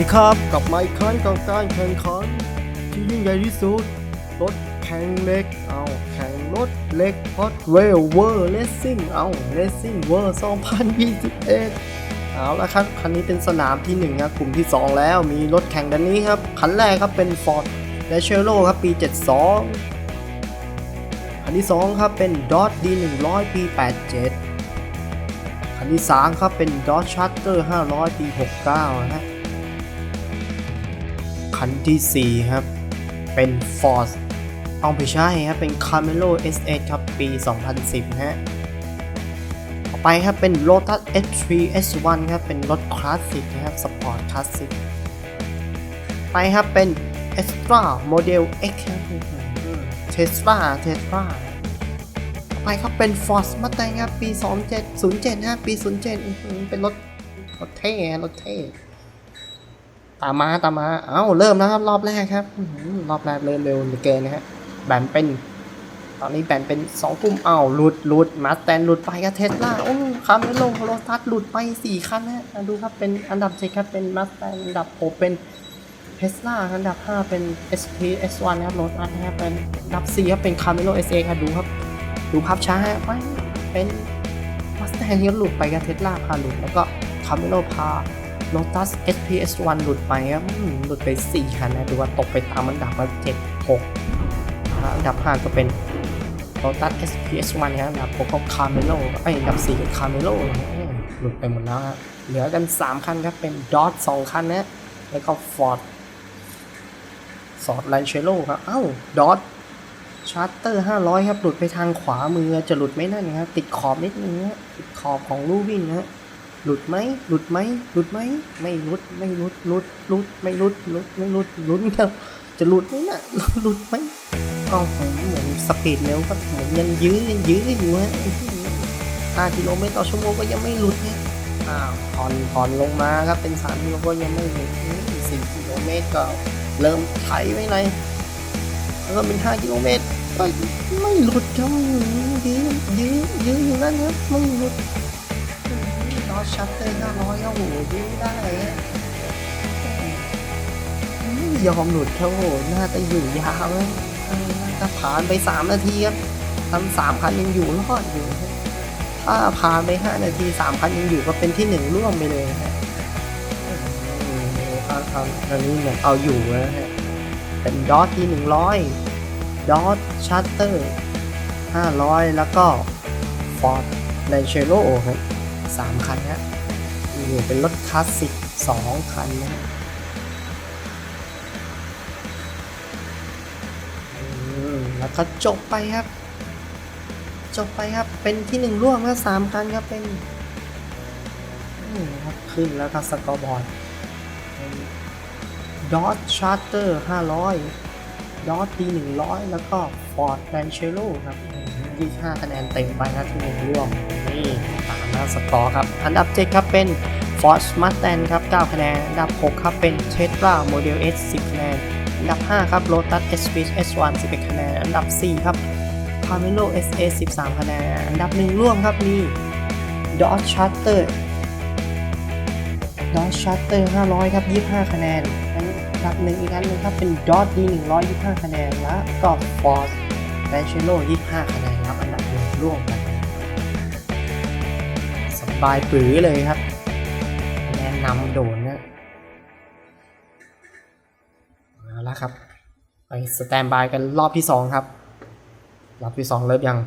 ดีครับกลับมาอีกครั้งกับการแข่งขันที่ยิ่งใหญ่ที่สุด รถแข่งเล็ก เอาแข่งรถเล็ก Hot Wheel World Racing เอา Racing World 2021 เอาละครับ คันนี้เป็นสนามที่1ครับกลุ่มที่ 2 แล้วมีรถแข่งดันนี้ครับ คันแรกครับเป็น Ford d a c h e r o ครับปี 72 คันที่ 2 ครับเป็น Dodge D100 ปี 87 คันที่ 3 ครับเป็น Dodge Charger 500 ปี 69 นะฮะ นที่4ครับ เป็น Ford เอาไปใช่ครับเป็น Camaro SS ครับ ปี 2010 ฮะ ต่อไปครับเป็น Lotus S3 S1 ครับ เป็นรถคลาสสิกนะครับ สปอร์ตคลาสสิก ไปครับเป็น Extra Model X ครับ Tesla Tesla ไปครับเป็น Ford Mustang ครับ ปี 2707นะปี 07 เป็นรถรถเท่รถเท่ ตามมาตามมาเอ้าเริ่มแล้วครับ รอบแรกครับรอบแรกเริ่มเร็วเหลือเกินนะฮะแบ่งเป็น ตอนนี้แบ่งเป็น2กลุ่มเอ้าหลุดหลุดมาสแตนหลุดไปกับเทสลาโอ้คาร์เมโลโรตัสหลุดไป4คันนะฮะดูครับเป็นอันดับ7ครับเป็นมาสแตนอันดับ6เป็นเทสลาอันดับ 5 เป็น SP S1 นะครับโรตัสนะครับเป็นอันดับ4ครับเป็นคาร์เมโล SA ครับดูครับ ดูภาพช้าฮะไปเป็นมาสแตนที่หลุดไปกับเทสลาพาหลุดแล้วก็คาร์เมโลพา Lotus SPS 1 หลุดไปครับหลุดไป4คันนะดูว่าตกไปตามอันดับมา7 6อันดับ 5 ก็เป็น Lotus SPS 1ครับอันดับ 6 ก็ Camaro ไอ้ยอันดับ4ก็ Camaro อืมหลุดไปหมดแล้วครับเหลือกัน 3 คันครับ เป็น Dodge 2คันนะ แล้วก็ Ford Ford Lancia ครับ เอ้า Dodge ชาร์เตอร์ 500 ครับ หลุดไปทางขวามือ จะหลุดไหมนั่นครับ ติดขอบนิดนึงนะติดขอบของลูวิ่งนะ หลุดไหมหลุดไหมหลุดไหมไม่หลุดไม่หลุดหลุดหลุดไม่หลุดหลุดไม่หลุดหลุดครับจะหลุดไหมน่ะหลุดไหมก็ผมเหมือนสปีดเร็วก็เหมือนยังยื้อยังยื้ออยู่ฮะห้ากิโลเมตรต่อชั่วโมงก็ยังไม่หลุดเนี่ยอ้าวผ่อนผ่อนลงมาครับเป็นสามกิโลก็ยังไม่หลุดสี่กิโลเมตรก็เริ่มไถไว้เลยแล้วก็เป็นห้ากิโลเมตรก็ไม่หลุดครับยื้อยื้อยื้ออยู่นั่นครับไม่หลุด ชัตเตอร์ห้าร้อยก็โหยืดได้ไม่ยอมหลุดเขาโหน่าจะอยู่ยาวเลยออน่าจะผ่านไปสามนาทีครับทำสามคันยังอยู่รอดอยู่ถ้าผ่านไปห้านาทีสามคันยังอยู่ก็เป็นที่หนึ่งร่วมไปเลยฮะโอ้โหเอาเอาอันนี้เหมือนเอาอยู่นะฮะเป็นดอทที่หนึ่งร้อยดอทชัตเตอร์ห้าร้อยแล้วก็ฟอร์ดเลนเชโรครับ สามคันนะนี่เป็นรถคลาสสิกสองคันนะแล้วก็จบไปครับ จบไปครับ เป็นที่หนึ่งร่วมครับสามคันครับเป็นนี่ครับขึ้นแล้วครับสกอร์บอร์ดดอ g ชาร์เตอร์ห้าร้อยดอ g ดีหนึ่งร้อยแล้วก็ฟอร์ดแรนเชโ o ครับ ยี่ห้าคะแนนเต็มไปนะที่หนึ่งร่วมนี่ตามน้าสกอร์ครับ อันดับ 7 ครับเป็น Ford Mustang ครับ 9 คะแนน อันดับ 6 ครับเป็น Tesla Model S 10 คะแนน อันดับ 5 ครับ Lotus Esprit S1 11 คะแนน อันดับ 4 ครับ Camaro SA 13 คะแนน อันดับ 1 ร่วมครับมี Dodge Charger Dodge Charger 500 ครับ 25 คะแนน อันดับหนึ่งอีกอันนึงครับเป็น Dodge D 125 คะแนน แล้วก็ Ford Ranchero 25 คะแนน ร่วมกันสบายปือเลยครับ แนะนำโดนนะเอาละครับ ไปสแตนบายกันรอบที่สองครับ รอบที่สองเริ่มยัง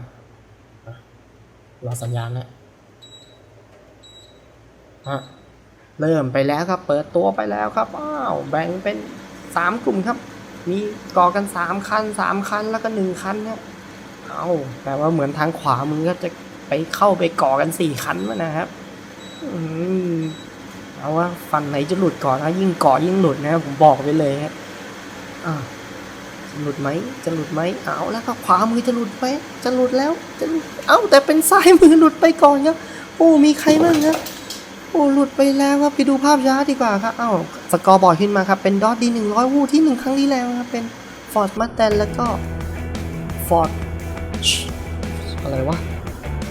รอสัญญาณนะฮะเริ่มไปแล้วครับ เปิดตัวไปแล้วครับ อ้าว แบ่งเป็นสามกลุ่มครับ มีก่อกันสามคันสามคัน แล้วก็หนึ่งคันนะ เอาแต่ว่าเหมือนทางขวามึงก็จะไปเข้าไปก่อกันสี่คันวะนะครับ อืมเอาว่าฟันไหนจะหลุดก่อนนะยิ่งก่อยิ่งหลุดนะครับผมบอกไปเลยฮะอ่าจะหลุดไหมจะหลุดไหมเอาแล้วก็ขวามือจะหลุดไหมจะหลุดแล้วจะหลุดเอ้าแต่เป็นซ้ายมือหลุดไปก่อนครับโอ้มีใครบ้างครับโอ้หลุดไปแล้วครับไปดูภาพช้าดีกว่าครับเอ้าสกอร์บอร์ดขึ้นมาครับเป็นดอทดีหนึ่งร้อยวูที่หนึ่งครั้งที่แล้วครับเป็นฟอร์ดมาแตนแล้วก็ฟอร์ด อะไรวะ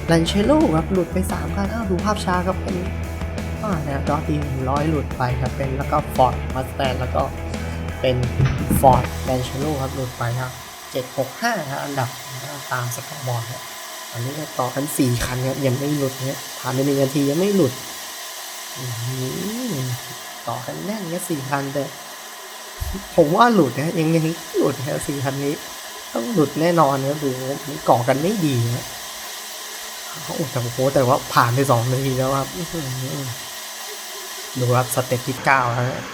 แลนเชโลครับหลุดไป3คันอ้าวดูภาพช้าครับเป็นอ้าวนะครับดอทีร้อยหลุดไปครับเป็นแล้วก็ฟอร์ดมัสแตนแล้วก็เป็นฟอร์ดแลนเชโลครับหลุดไปครับ765ครับอันดับตามสกอร์บอร์ดครับอันนี้ก็ต่อกัน4คันครับยังไม่หลุดเนี่ยผ่านไปหนึ่งนาทียังไม่หลุดต่อกันแน่นก็สี่คันแต่ผมว่าหลุดนะยังไงหลุดนะสี่คันนี้ ต้องหลุดแน่นอนนะดูมันก่อกันไม่ดีนะโอ้แต่โอ้โหแต่ว่าผ่านไปสองนาทีแล้วครับดูครับสเต็ปที่เก้าแล้วนะ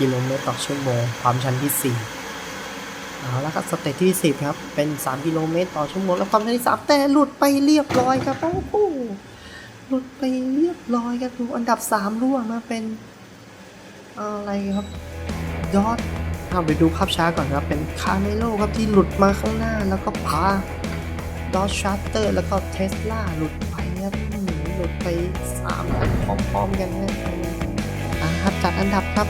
กิโลเมตรต่อชั่วโมงความชันที่สี่เอาแล้วครับสเต็ปที่สิบครับ เป็นสามกิโลเมตรต่อชั่วโมงแล้วความชันที่สามแต่หลุดไปเรียบร้อยครับโอ้โหหลุดไปเรียบร้อยครับดูอันดับสามร่วงมาเป็นอะไรครับยอด เอาไปดูภาพช้าก่อนครับ เป็นคาเมโลครับที่หลุดมาข้างหน้าแล้วก็พาดอ c ชาร์เตอร์แล้วก็เทสลาหลุดไปครับหลุดไป3อันพร้อมๆกันนะครับจัดอันดับครับ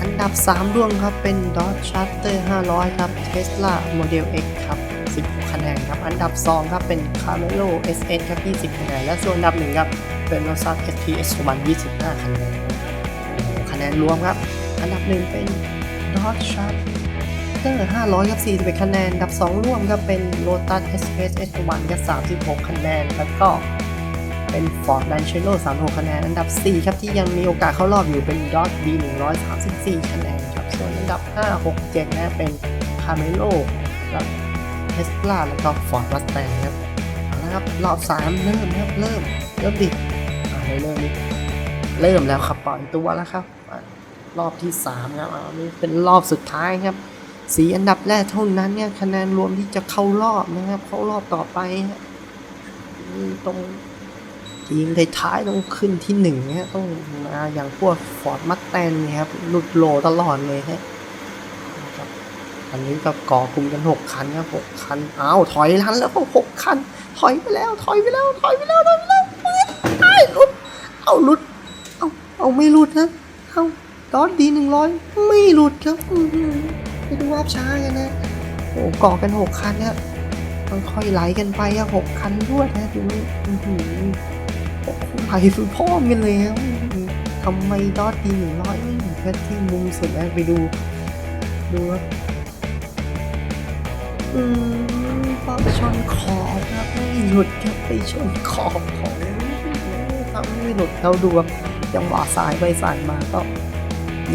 อันดับ 3 ร่วงครับเป็น Dodge Charter 500 ครับ Tesla Model X ครับ 16 คะแนนครับ อันดับ 2 ครับเป็น Camaro SS ครับ 20 คะแนน และส่วนอันดับ 1 ครับ เป็น Lexus STS 125 คะแนนครับโอ้โหคะแนนรวมครับ อันดับ 1 เป็น Dodge Charter 500ครับ41คะแนนอันดับ 2 ร่วมครับเป็น Lotus Express S1 ครับ36 คะแนน แล้วก็เป็น Ford Lancia 36 คะแนน อันดับ 4 ครับ ที่ยังมีโอกาสเข้ารอบอยู่เป็น Dodge B 134 คะแนนครับ ส่วนอันดับ 5 6 7 นะเป็น Camaro แล้ว Tesla แล้วก็ Ford Mustang ครับเอาละครับ รอบ 3 เริ่มครับเริ่ม เริ่มดิอ่าเริ่มดิเริ่มแล้วครับปล่อยตัวแล้วครับ รอบที่3ครับอันนี้เป็นรอบสุดท้ายครับสีอันดับแรกเท่านั้นเนี่ยคะแนนรวมที่จะเข้ารอบนะครับ เข้ารอบต่อไปฮะนี่ตรงทีมท้ายๆต้องขึ้นที่หนึ่งเนี่ยต้องมาอย่างพวกฟอร์ดมัตแตนเนี่ยครับหลุดโลตลอดเลยฮะครับอันนี้ก็ก่อกลุ่มกันหกคันครับหกคันอ้าวถอยทันแล้วก็หกคัน ถอยไปแล้ว ถอยไปแล้ว ถอยไปแล้วถอยไปแล้วไอ้ยหลุดเอาหลุดเอาเอาไม่หลุดนะเอา ดอทดีหนึ่งร้อยไม่หลุดครับไปดูภาพช้ากันนะโอ้ก่อกันหกคันเนี่ยค่อยๆไหลกันไปอะหกคันด้วยนะดูนี่อื้อหือโอ้ไหลสุดพร้อมกันเลยครับอื้อหือทำไมดอทดีหนึ่งร้อยไม่อยู่แค่ที่มุมสุดนะไปดูดูครับอืมปอชนขอบครับไม่หยุดครับไปชนขอบของทำไม่หลุดเราดูครับจังหวะสายไปสายมาก็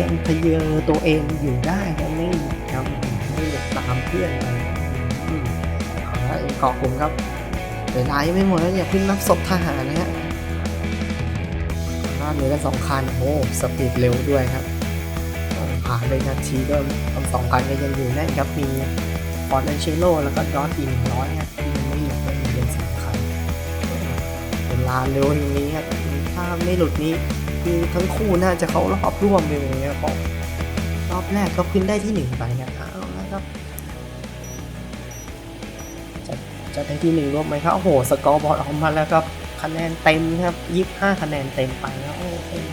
ยังทะเยอตัวเองอยู่ได้นะไม่ทำไม่หลุดตามเพื่อนไปอืมเอาละเอกเกาะกลุ่มครับเวลายังไม่หมดแล้วอย่าเพิ่งนับศพทหารนะฮะน่าเหลือกันสองคันโอ้สปีดเร็วด้วยครับผ่านไปนาทีก็ทั้งสองคันก็ยังอยู่แน่นครับมีฟอร์ดแอนเชโลแล้วก็ดอทอีหนึ่งร้อยครับที่ยังไม่หลุดยังมีเป็นสามคันเวลาเร็วอย่างนี้ครับถ้าไม่หลุดนี้ คือทั้งคู่น่าจะเขารอบร่วมไปเลยนะครับ รอบแรกก็ขึ้นได้ที่หนึ่งไปนะเอาละครับ จะจะได้ที่หนึ่งร่วมไหมครับโอ้โหสกอร์บอร์ดออกมาแล้วครับคะแนนเต็มครับยี่ห้าคะแนนเต็มไปแล้วโอ้เป็น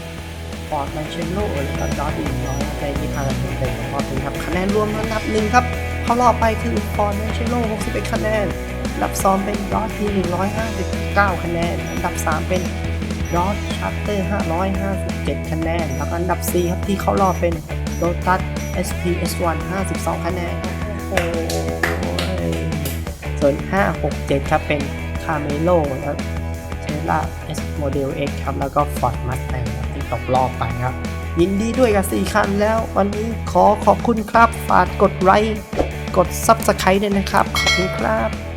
ฟอร์ดแมนเชนโลแล้วก็ดอทอีกร้อยได้ยี่ห้าคะแนนเต็มรอบนี้ครับคะแนนรวมอันดับหนึ่งครับเข้ารอบไปคือฟอร์ดแมนเชนโลหกสิบเอ็ดคะแนนอันดับสองเป็นดอททีหนึ่งร้อยห้าสิบเก้าคะแนน อันดับสามเป็น ดอ c ชัตเตอร์557 คะแนน แล้วก็อันดับ 4 ครับที่เขารอบเป็น Lotus SP S1 52 คะแนนโอ้โหส่วน 567 ครับเป็น Camelo แล้ว Tesla S Model X ครับ แล้วก็ Ford Mustang ครับที่ตกรอบไปครับ ยินดีด้วยกับ 4 คันแล้ว วันนี้ขอขอบคุณครับ ฝากกดไลค์กด Subscribe ด้วยนะครับ ขอบคุณครับ